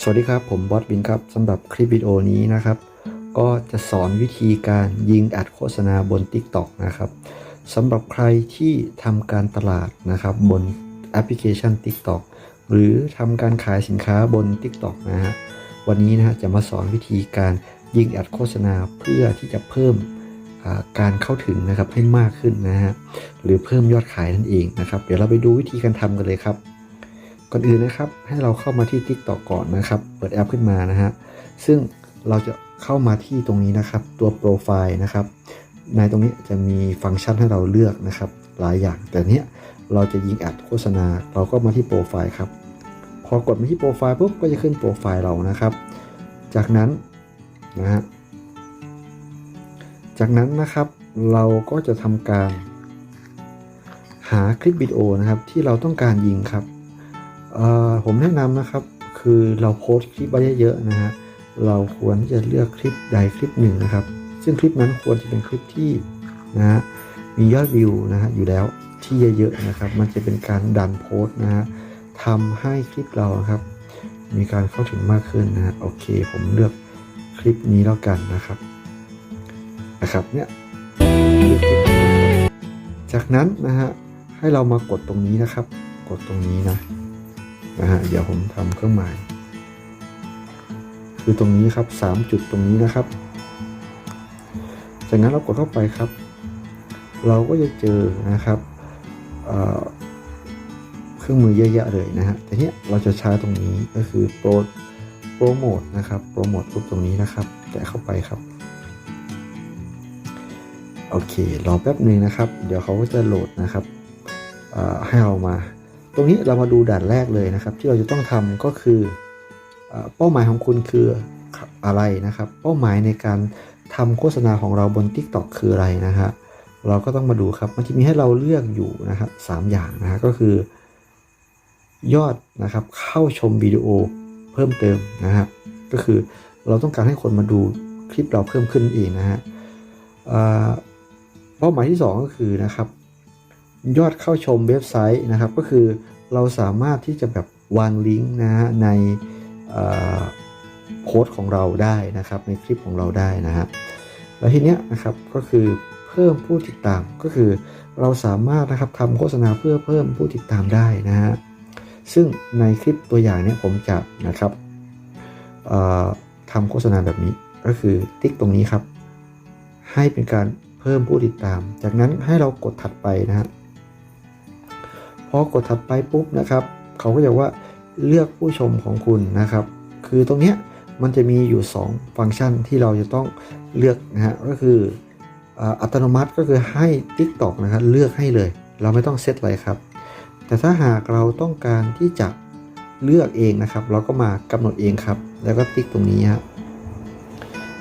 สวัสดีครับ ผมบอสบินครับสำหรับคลิปวิดีโอนี้นะครับ ก็จะสอนวิธีการยิงอัดโฆษณาบน TikTok นะครับสำหรับใครที่ทำการตลาดนะครับบนแอปพลิเคชัน TikTok หรือทำการขายสินค้าบน TikTok นะฮะวันนี้นะฮะจะมาสอนวิธีการยิงอัดโฆษณาเพื่อที่จะเพิ่มการเข้าถึงนะครับให้มากขึ้นนะฮะหรือเพิ่มยอดขายนั่นเองนะครับ เดี๋ยวเราไปดูวิธีการทำกันเลยครับ ก่อนอื่นนะครับให้เราเข้ามาที่ TikTok ก่อนนะครับ เปิดแอปขึ้นมานะฮะซึ่งเราจะเข้ามาที่ตรงนี้นะครับ ตัวโปรไฟล์นะครับ ในตรงนี้จะมีฟังก์ชันให้เราเลือกนะครับ หลายอย่าง แต่เนี้ยเราจะยิงแอดโฆษณา เราก็มาที่โปรไฟล์ครับ พอกดมาที่โปรไฟล์ปุ๊บก็จะขึ้นโปรไฟล์เรานะครับ จากนั้นนะฮะจากนั้นนะครับเราก็จะทำการหาคลิปวิดีโอนะครับที่เราต้องการยิงครับ ผมแนะนำนะครับ คือเราโพสต์คลิปไว้เยอะๆนะฮะเราควรที่จะเลือกคลิปใดคลิปหนึ่งนะครับ ซึ่งคลิปนั้นควรจะเป็นคลิปที่นะฮะมียอดวิวนะฮะอยู่แล้วที่เยอะๆนะครับ มันจะเป็นการดันโพสต์นะฮะทำให้คลิปเราครับ มีการเข้าถึงมากขึ้นนะฮะโอเค ผมเลือกคลิปนี้แล้วกันนะครับนะครับเนี่ยจากนั้นนะฮะให้เรามากดตรงนี้นะครับ กดตรงนี้นะ นะฮะเดี๋ยวผมทำเครื่องหมาย คือตรงนี้ครับ 3 จุดตรงนี้นะครับ จากนั้นเรากดเข้าไปครับ เราก็จะเจอนะครับเเครื่องมือเยอะแยะเลยนะฮะแต่เนี้ยเราจะใช้ตรงนี้ก็คือโปรโปรโมทนะครับโปรโมทปุ๊บตรงนี้นะครับ แตะเข้าไปครับโอเครอแป๊บหนึ่งนะครับ เดี๋ยวเขาก็จะโหลดนะครับให้เรามา รงนี้เรามาดูด่านแรกเลยนะครับ ที่เราจะต้องทำก็คือเป้าหมายของคุณคืออะไรนะครับ เป้าหมายในการทำโฆษณาของเราบน TikTok คืออะไรนะฮะเราก็ต้องมาดูครับมันจะมีให้เราเลือกอยู่นะครับสามอย่างนะฮะก็คือ ยอดนะครับเข้าชมวิดีโอเพิ่มเติมนะฮะก็คือเราต้องการให้คนมาดูคลิปเราเพิ่มขึ้นเองนะฮะเอ่อเป้าหมายที่สองก็คือนะครับ ยอดเข้าชมเว็บไซต์นะครับ ก็คือเราสามารถที่จะแบบวางลิงก์นะฮะในโพสต์ของเราได้นะครับ ในคลิปของเราได้นะฮะแล้วทีเนี้ยนะครับก็คือเพิ่มผู้ติดตามก็คือเราสามารถนะครับทำโฆษณาเพื่อเพิ่มผู้ติดตามได้นะฮะซึ่งในคลิปตัวอย่างเนี้ยผมจะนะครับทำโฆษณาแบบนี้ก็คือติ๊กตรงนี้ครับ ให้เป็นการเพิ่มผู้ติดตาม จากนั้นให้เรากดถัดไปนะฮะ พอกดถัดไปปุ๊บนะครับ เขาก็จะว่าเลือกผู้ชมของคุณนะครับ คือตรงเนี้ยมันจะมีอยู่ 2 ฟังก์ชันที่เราจะต้องเลือกนะฮะก็คืออัตโนมัติก็คือให้ TikTok นะครับเลือกให้เลย เราไม่ต้องเซตอะไรครับ แต่ถ้าหากเราต้องการที่จะเลือกเองนะครับ เราก็มากำหนดเองครับ แล้วก็ติ๊กตรงนี้ฮะ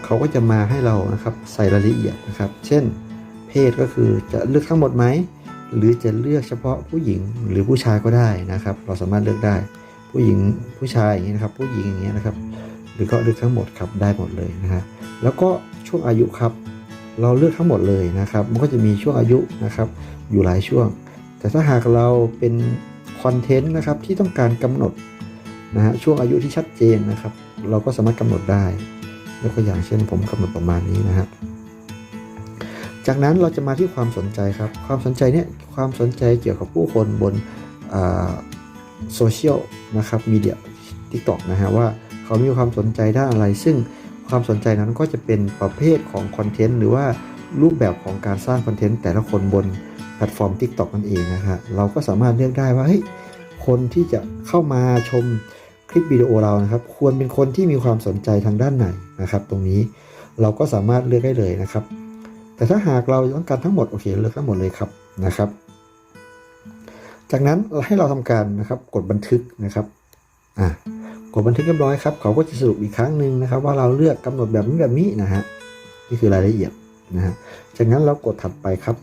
เขาก็จะมาให้เรานะครับใส่รายละเอียดนะครับ เช่น เพศก็คือจะเลือกทั้งหมดไหม หรือจะเลือกเฉพาะผู้หญิงหรือผู้ชายก็ได้นะครับ เราสามารถเลือกได้ผู้หญิงผู้ชายอย่างนี้นะครับ ผู้หญิงอย่างเงี้ยนะครับ หรือก็เลือกทั้งหมดครับได้หมดเลยนะฮะแล้วก็ช่วงอายุครับ เราเลือกทั้งหมดเลยนะครับ มันก็จะมีช่วงอายุนะครับ อยู่หลายช่วง แต่ถ้าหากเราเป็นคอนเทนต์นะครับที่ต้องการกำหนดนะฮะช่วงอายุที่ชัดเจนนะครับ เราก็สามารถกำหนดได้ยกตัวอย่างเช่นผมกำหนดประมาณนี้นะฮะ จากนั้นเราจะมาที่ความสนใจครับ ความสนใจเนี่ยความสนใจเกี่ยวกับผู้คนบนโซเชียลนะครับมีเดียทิกตอกนะฮะว่าเขามีความสนใจด้านอะไร ซึ่งความสนใจนั้นก็จะเป็นประเภทของคอนเทนต์หรือว่ารูปแบบของการสร้างคอนเทนต์แต่ละคนบนแพลตฟอร์ม TikTok นั่นเองนะฮะเราก็สามารถเลือกได้ว่าเฮ้ยคนที่จะเข้ามาชมคลิปวิดีโอเรานะครับ ควรเป็นคนที่มีความสนใจทางด้านไหนนะครับ ตรงนี้เราก็สามารถเลือกได้เลยนะครับ แต่ถ้าหากเราต้องการทั้งหมดโอเคเลือกทั้งหมดเลยครับนะครับ จากนั้นให้เราทำการนะครับกดบันทึกนะครับอะกดบันทึกเรียบร้อยครับเขาก็จะสรุปอีกครั้งหนึ่งนะครับ ว่าเราเลือกกำหนดแบบนี้แบบนี้นะฮะนี่คือรายละเอียดนะฮะจากนั้นเรากดถัดไปครับ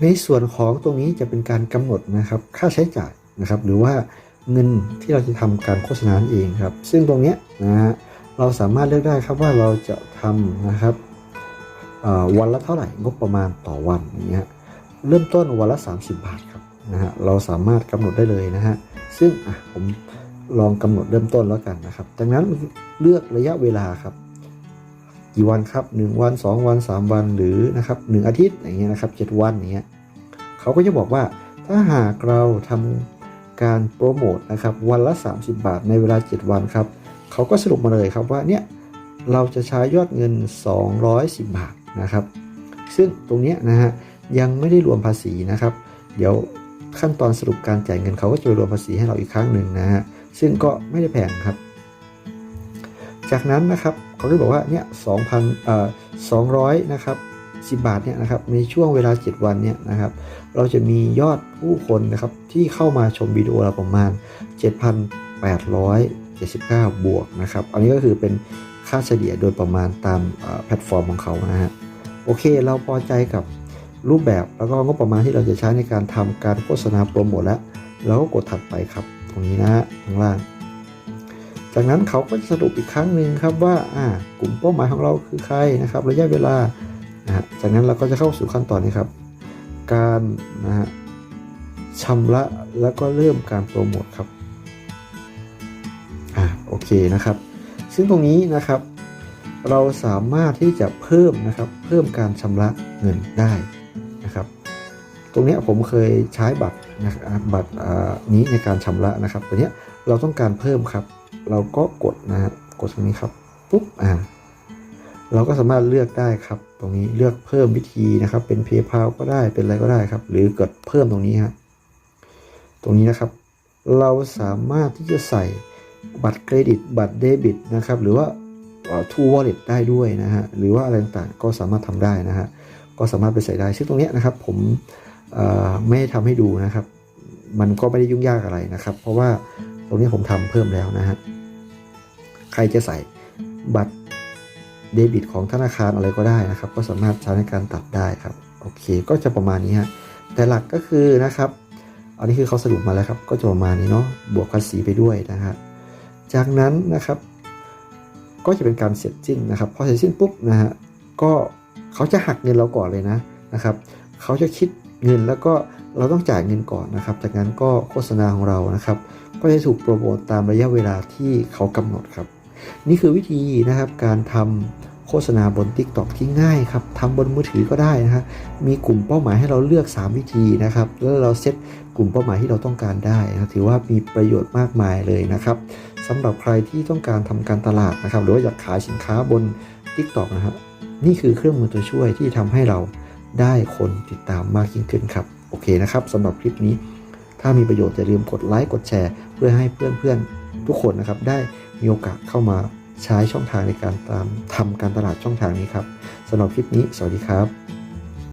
ในส่วนของตรงนี้จะเป็นการกำหนดนะครับค่าใช้จ่ายนะครับ หรือว่าเงินที่เราจะทำการโฆษณาเองครับ ซึ่งตรงเนี้ยนะฮะเราสามารถเลือกได้ครับว่าเราจะทำนะครับ วันละเท่าไหร่งบประมาณต่อวันอย่างเงี้ยเริ่มต้นวันละ 30 บาทครับนะฮะเราสามารถกำหนดได้เลยนะฮะซึ่งอะผมลองกำหนดเริ่มต้นแล้วกันนะครับจากนั้นเลือกระยะเวลาครับกี่วันครับ 1 วัน 2 วัน 3 วันหรือนะครับ1อาทิตย์อย่างเงี้ยนะครับ7วันอย่างเงี้ยเขาก็จะบอกว่าถ้าหากเราทำการโปรโมทนะครับวันละ 30 บาทในเวลา 7 วันครับเขาก็สรุปมาเลยครับว่าเนี่ยเราจะใช้ยอดเงิน 210 บาท นะครับ ซึ่งตรงนี้นะฮะยังไม่ได้รวมภาษีนะครับ เดี๋ยวขั้นตอนสรุปการจ่ายเงินเขาก็จะรวมภาษีให้เราอีกครั้งหนึ่งนะฮะซึ่งก็ไม่ได้แพงครับ จากนั้นนะครับเขาก็บอกว่าเนี่ยสองพันเอ่อสองร้อยนะครับสิบาทเนี่ยนะครับในช่วงเวลา 7 วันเนี่ยนะครับ เราจะมียอดผู้คนนะครับที่เข้ามาชมวิดีโอเราประมาณ 7,879 บวกนะครับ อันนี้ก็คือเป็นค่าเฉลี่ยโดยประมาณตามแพลตฟอร์มของเขานะฮะ โอเค เราพอใจกับรูปแบบแล้วก็งบประมาณที่เราจะใช้ในการทำการโฆษณาโปรโมทแล้วเราก็กดถัดไปครับ ตรงนี้นะฮะข้างล่าง จากนั้นเขาก็จะสรุปอีกครั้งหนึ่งครับว่าอ่ากลุ่มเป้าหมายของเราคือใครนะครับ ระยะเวลานะฮะจากนั้นเราก็จะเข้าสู่ขั้นตอนนี้ครับ การนะฮะชำระแล้วก็เริ่มการโปรโมทครับอ่าโอเคนะครับ ซึ่งตรงนี้นะครับ เราสามารถที่จะเพิ่มนะครับเพิ่มการชำระเงินได้นะครับ ตรงนี้ผมเคยใช้บัตรนะครับบัตรอ่านี้ในการชำระนะครับตัวนี้เราต้องการเพิ่มครับ เราก็กดนะฮะกดตรงนี้ครับปุ๊บอ่าเราก็สามารถเลือกได้ครับ ตรงนี้เลือกเพิ่มวิธีนะครับ เป็น PayPal ก็ได้เป็นอะไรก็ได้ครับ หรือกดเพิ่มตรงนี้ฮะตรงนี้นะครับ เราสามารถที่จะใส่บัตรเครดิตบัตรเดบิตนะครับ หรือว่า ทูวอลเล็ตได้ด้วยนะฮะหรือว่าอะไรต่างๆก็สามารถทำได้นะฮะก็สามารถไปใส่ได้ซึ่งตรงนี้นะครับผมไม่ได้ทำให้ดูนะครับ มันก็ไม่ได้ยุ่งยากอะไรนะครับ เพราะว่าตรงนี้ผมทำเพิ่มแล้วนะฮะใครจะใส่บัตรเดบิตของธนาคารอะไรก็ได้นะครับ ก็สามารถใช้ในการตัดได้ครับโอเคก็จะประมาณนี้ฮะแต่หลักก็คือนะครับอันนี้คือเขาสรุปมาแล้วครับ ก็จะประมาณนี้เนาะบวกภาษีไปด้วยนะฮะจากนั้นนะครับ ก็จะเป็นการเสร็จสิ้นนะครับ พอเสร็จสิ้นปุ๊บนะฮะก็เขาจะหักเงินเราก่อนเลยนะนะครับเขาจะคิดเงินแล้วก็เราต้องจ่ายเงินก่อนนะครับ จากนั้นก็โฆษณาของเรานะครับ ก็จะถูกโปรโมตตามระยะเวลาที่เขากำหนดครับ นี่คือวิธีนะครับการทำโฆษณาบน TikTok ที่ง่ายครับทำบนมือถือก็ได้นะฮะมีกลุ่มเป้าหมายให้เราเลือก 3 วิธีนะครับ แล้วเราเซตกลุ่มเป้าหมายที่เราต้องการได้นะถือว่ามีประโยชน์มากมายเลยนะครับ สำหรับใครที่ต้องการทำการตลาดนะครับ หรือว่าอยากขายสินค้าบน TikTok นะครับนี่คือเครื่องมือตัวช่วยที่ทำให้เราได้คนติดตามมากยิ่งขึ้นครับ โอเคนะครับสำหรับคลิปนี้ ถ้ามีประโยชน์อย่าลืมกดไลค์กดแชร์ เพื่อให้เพื่อนๆทุกคนนะครับได้มีโอกาสเข้ามาใช้ช่องทางในการตามทำการตลาดช่องทางนี้ครับสำหรับคลิปนี้ สวัสดีครับ